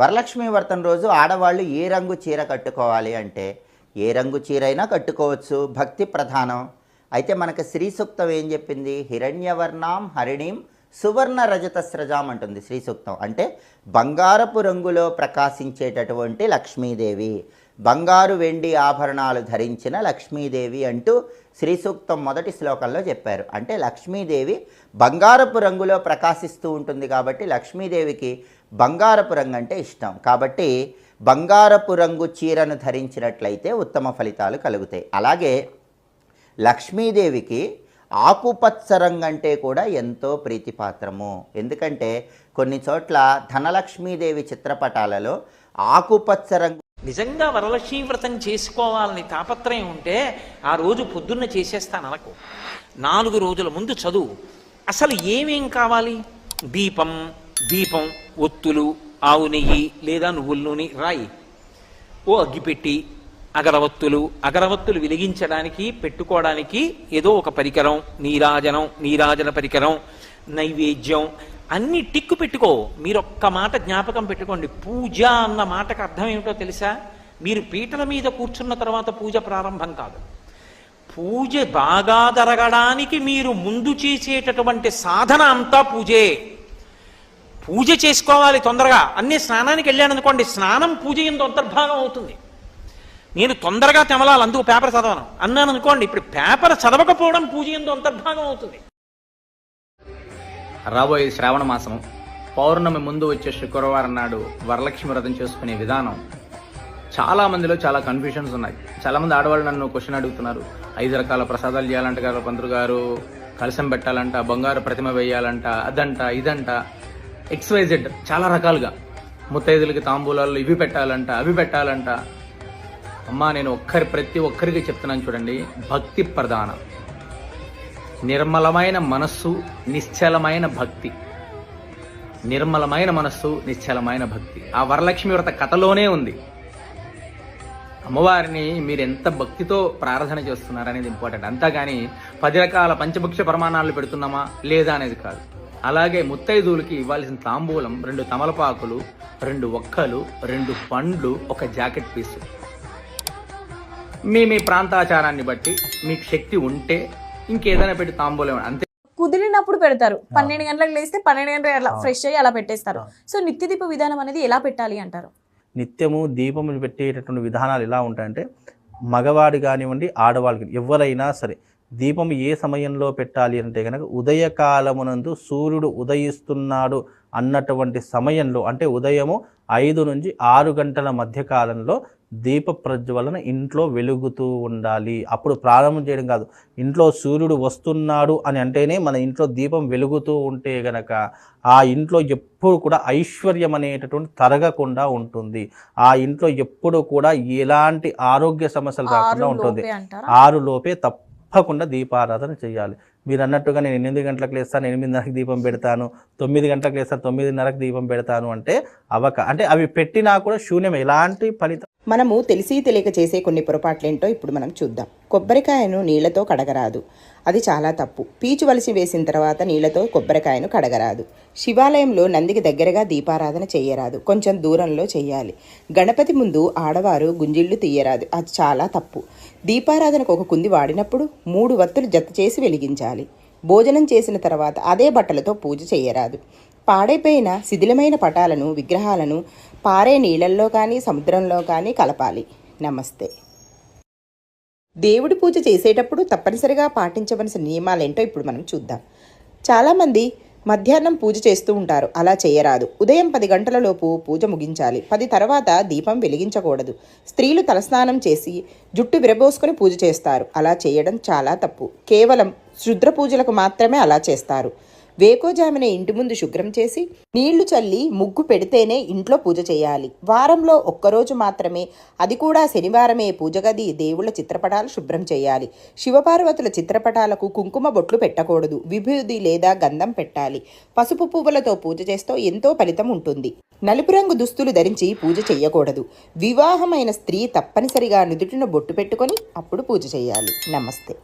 వరలక్ష్మి వర్తం రోజు ఆడవాళ్ళు ఏ రంగు చీర కట్టుకోవాలి అంటే ఏ రంగు చీర అయినా కట్టుకోవచ్చు. భక్తి ప్రధానం. అయితే మనకు శ్రీ సూక్తం ఏం చెప్పింది? హిరణ్యవర్ణాం హరిణీం సువర్ణ రజత స్రజాం అంటుంది శ్రీ సూక్తం అంటే బంగారపు రంగులో ప్రకాశించేటటువంటి లక్ష్మీదేవి బంగారు వెండి ఆభరణాలు ధరించిన లక్ష్మీదేవి అంటూ శ్రీ సూక్తం మొదటి శ్లోకంలో చెప్పారు. అంటే లక్ష్మీదేవి బంగారపు రంగులో ప్రకాశిస్తూ ఉంటుంది కాబట్టి లక్ష్మీదేవికి బంగారపు రంగు అంటే ఇష్టం. కాబట్టి బంగారపు రంగు చీరను ధరించినట్లయితే ఉత్తమ ఫలితాలు కలుగుతాయి. అలాగే లక్ష్మీదేవికి ఆకుపచ్చ రంగు అంటే కూడా ఎంతో ప్రీతిపాత్రము. ఎందుకంటే కొన్ని చోట్ల ధనలక్ష్మీదేవి చిత్రపటాలలో ఆకుపచ్చ రంగు నిజంగా వరలక్ష్మీ వ్రతం చేసుకోవాలని తాపత్రయం ఉంటే ఆ రోజు పొద్దున్న చేసేస్తాను అనకు. నాలుగు రోజుల ముందు చదువు. అసలు ఏమేం కావాలి? దీపం దీపం ఒత్తులు ఆవు నెయ్యి లేదా నువ్వుల నూనె రాయి. ఓ అగ్గిపెట్టి అగరవత్తులు అగరవత్తులు వెలిగించడానికి పెట్టుకోవడానికి ఏదో ఒక పరికరం నీరాజనం నీరాజన పరికరం నైవేద్యం అన్ని టిక్కు పెట్టుకో. మీరు ఒక్క మాట జ్ఞాపకం పెట్టుకోండి. పూజ అన్న మాటకు అర్థం ఏమిటో తెలుసా? మీరు పీటల మీద కూర్చున్న తర్వాత పూజ ప్రారంభం కాదు. పూజ బాగా జరగడానికి మీరు ముందు చేసేటటువంటి సాధన అంతా పూజే. పూజ చేసుకోవాలి తొందరగా. అన్ని స్నానానికి వెళ్ళాను అనుకోండి స్నానం పూజ ఎందు అంతర్భాగం అవుతుంది. నేను తొందరగా తెమలాలి అందుకు పేపర్ చదవను. అన్నాను అనుకోండి ఇప్పుడు పేపర్ చదవకపోవడం పూజ ఎందు అంతర్భాగం అవుతుంది. రాబోయే శ్రావణ మాసం పౌర్ణమి ముందు వచ్చే శుక్రవారం నాడు వరలక్ష్మి వ్రతం చేసుకునే విధానం. చాలా మందిలో చాలా కన్ఫ్యూషన్స్ ఉన్నాయి. చాలా మంది ఆడవాళ్ళు నన్ను క్వశ్చన్ అడుగుతున్నారు. ఐదు రకాల ప్రసాదాలు చేయాలంట గారు పంతులు గారు కలసం పెట్టాలంట బంగారు ప్రతిమ వేయాలంట అదంట ఇదంట ఎక్స్వైజెడ్ చాలా రకాలుగా. ముత్తైదులకి తాంబూలాలు ఇవి పెట్టాలంట అవి పెట్టాలంట. అమ్మా నేను ఒక్కరి ప్రతి ఒక్కరికి చెప్తున్నాను చూడండి. భక్తి ప్రధానం. నిర్మలమైన మనస్సు నిశ్చలమైన భక్తి. నిర్మలమైన మనస్సు నిశ్చలమైన భక్తి. ఆ వరలక్ష్మి వ్రత కథలోనే ఉంది. అమ్మవారిని మీరు ఎంత భక్తితో ప్రార్థన చేస్తున్నారు అనేది ఇంపార్టెంట్. అంతేగాని పది రకాల పంచభక్ష ప్రమాణాలు పెడుతున్నామా లేదా అనేది కాదు. అలాగే ముత్తైదువులకి ఇవ్వాల్సిన తాంబూలం రెండు తమలపాకులు రెండు ఒక్కలు రెండు పండ్లు ఒక జాకెట్ పీసు. మీ మీ ప్రాంతాచారాన్ని బట్టి మీకు శక్తి ఉంటే ఇంకేదైనా పెట్టి తాంబూలం అంతే? కుదిరినప్పుడు పెడతారు. పన్నెండు గంటలకు లేస్తే పన్నెండు గంటలకు అలా ఫ్రెష్ అయ్యి అలా పెట్టేస్తారు. సో నిత్య దీప విధానం అనేది ఎలా పెట్టాలి అంటారు? నిత్యము దీపములు పెట్టేటటువంటి విధానాలు ఎలా ఉంటాయంటే మగవాడు కానివ్వండి ఆడవాళ్ళు కాని- ఎవరైనా సరే దీపం ఏ సమయంలో పెట్టాలి అంటే కనుక ఉదయకాలమునందు సూర్యుడు ఉదయిస్తున్నాడు అన్నటువంటి సమయంలో అంటే ఉదయము ఐదు నుంచి ఆరు గంటల మధ్య కాలంలో దీప ప్రజ్వలన ఇంట్లో వెలుగుతూ ఉండాలి. అప్పుడు ప్రారంభం చేయడం కాదు. ఇంట్లో సూర్యుడు వస్తున్నాడు అని అంటేనే మన ఇంట్లో దీపం వెలుగుతూ ఉంటే గనక ఆ ఇంట్లో ఎప్పుడు కూడా ఐశ్వర్యం అనేటటువంటి తరగకుండా ఉంటుంది. ఆ ఇంట్లో ఎప్పుడు కూడా ఎలాంటి ఆరోగ్య సమస్యలు రాకుండా ఉంటుంది. ఆరు లోపే తప్పకుండా దీపారాధన చేయాలి. మీరు అన్నట్టుగా నేను ఎనిమిది గంటలకు లేస్తాను ఎనిమిదిన్నరకు దీపం పెడతాను తొమ్మిది గంటలకు లేస్తాను తొమ్మిదిన్నరకు దీపం పెడతాను అంటే అవక అంటే అవి పెట్టినా కూడా శూన్యం ఎలాంటి ఫలితం మనము తెలిసి తెలియక చేసే కొన్ని పొరపాట్లేంటో ఇప్పుడు మనం చూద్దాం. కొబ్బరికాయను నీళ్ళతో కడగరాదు. అది చాలా తప్పు. పీచు వలసి వేసిన తర్వాత నీళ్ళతో కొబ్బరికాయను కడగరాదు. శివాలయంలో నందికి దగ్గరగా దీపారాధన చేయరాదు. కొంచెం దూరంలో చేయాలి. గణపతి ముందు ఆడవారు గుంజిళ్ళు తీయరాదు. అది చాలా తప్పు. దీపారాధనకు ఒక కుంది వాడినప్పుడు మూడు వత్తులు జత చేసి వెలిగించాలి. భోజనం చేసిన తర్వాత అదే బట్టలతో పూజ చేయరాదు. పాడైపోయిన శిథిలమైన పటాలను విగ్రహాలను పారే నీళ్ళల్లో కానీ సముద్రంలో కానీ కలపాలి. నమస్తే. దేవుడి పూజ చేసేటప్పుడు తప్పనిసరిగా పాటించవలసిన నియమాలేంటో ఇప్పుడు మనం చూద్దాం. చాలామంది మధ్యాహ్నం పూజ చేస్తూ ఉంటారు. అలా చేయరాదు. ఉదయం పది గంటలలోపు పూజ ముగించాలి. పది తర్వాత దీపం వెలిగించకూడదు. స్త్రీలు తలస్నానం చేసి జుట్టు విరబోసుకొని పూజ చేస్తారు. అలా చేయడం చాలా తప్పు. కేవలం శుద్ర పూజలకు మాత్రమే అలా చేస్తారు. వేకోజామిన ఇంటి ముందు శుభ్రం చేసి నీళ్ళు చల్లి ముగ్గు పెడితేనే ఇంట్లో పూజ చేయాలి. వారంలో ఒక్కరోజు మాత్రమే. అది కూడా శనివారమే పూజ గది దేవుళ్ళ చిత్రపటాలు శుభ్రం చేయాలి. శివపార్వతుల చిత్రపటాలకు కుంకుమ బొట్లు పెట్టకూడదు. విభూది లేదా గంధం పెట్టాలి. పసుపు పువ్వులతో పూజ చేస్తూ ఎంతో ఫలితం ఉంటుంది. నలుపు రంగు దుస్తులు ధరించి పూజ చేయకూడదు. వివాహమైన స్త్రీ తప్పనిసరిగా నుదుటిన బొట్టు పెట్టుకొని అప్పుడు పూజ చేయాలి. నమస్తే.